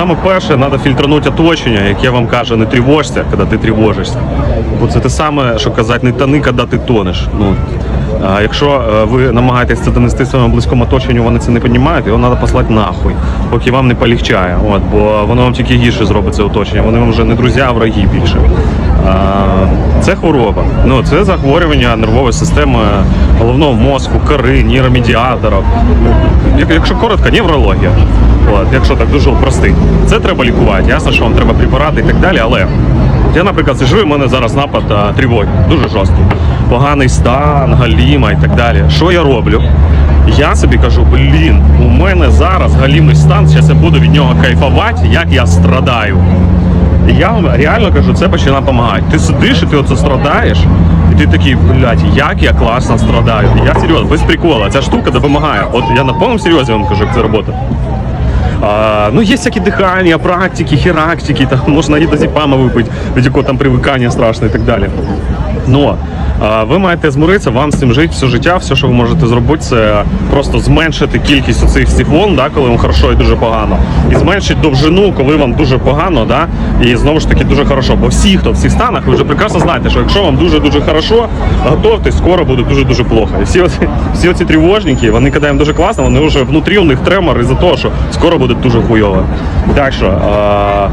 Саме перше, треба фільтрувати оточення, яке вам каже, не тривожся, коли ти тривожишся. Бо це те саме, що казати, не тони, коли ти тонеш. Ну, а якщо е, ви намагаєтесь це донести своєму близькому оточенню, вони це не розуміють, його треба послати нахуй, поки вам не полегчає. От, бо воно вам тільки гірше зробить це оточення. Вони вам вже не друзі, а враги більше. Це хвороба. Ну, це захворювання нервової системи головного мозку, кори, нейромедіаторів. Як- Якщо коротко, неврологія. От, якщо так дуже простий. Це треба лікувати. Ясно, що вам треба препарати і так далі, але я, наприклад, сижу, і в мене зараз напад а, тривоги, дуже жорсткий. Поганий стан, галіма і так далі. Що я роблю? Я собі кажу, блін, у мене зараз галімий стан, зараз я буду від нього кайфувати, як я страдаю. Я вам реально кажу, це починає допомагати. Ти сидиш і ти оце страдаєш, і ти такий, блядь, як я класно страдаю. Я серйозно, без прикола, ця штука допомагає. От я на повному серйозі вам кажу, як це робота. А, ну, є всякі дыхания, практики, хірактики, там і дозіпама випити, від якого там привикання страшне і так далі. Но ви маєте змиритися, вам з цим жити все життя, все, що ви можете зробити, це просто зменшити кількість оцих всіх волн, да, коли вам хорошо і дуже погано, і зменшити довжину, коли вам дуже погано, да, і знову ж таки дуже хорошо. Бо всі, хто в цих станах, ви вже прекрасно знаєте, що якщо вам дуже дуже хорошо, готовтесь, скоро буде дуже дуже плохо. І всі оці, всі оці тривожники, вони їм дуже класно, вони вже внутрі у них тремор із-за того, що скоро буде дуже хуйово. Так що а,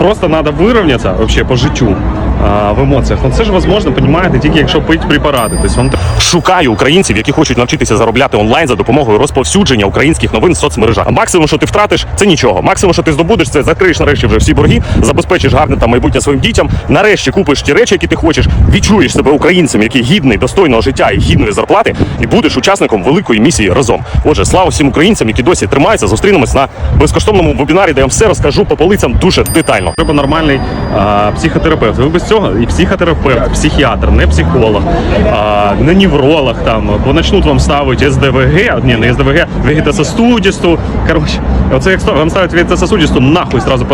просто треба вирівнятися по життю а, в емоціях. Ну це ж можливо, розумієте, тільки якщо пить препарати. Тобто вам Шукаю українців, які хочуть навчитися заробляти онлайн за допомогою розповсюдження українських новин в соцмережах. Максимум, що ти втратиш, це нічого. Максимум, що ти здобудеш, це закриєш нарешті вже всі борги, забезпечиш гарне там майбутнє своїм дітям. Нарешті купиш ті речі, які ти хочеш, відчуєш себе українцем, який гідний достойного життя і гідної зарплати, і будеш учасником великої місії разом. Отже, слава всім українцям, які досі тримаються. Зустрінемось на безкоштовному вебінарі, де я вам все розкажу по полицям дуже детально. Треба нормальний а, психотерапевт. Ви без цього і психотерапевт, психіатр, не психолог, а, не невролог там, бо почнуть вам ставити СДВГ, ні, не СДВГ, вегетососудисту. Коротше, оце як вам ставить вегетососудисту, нахуй сразу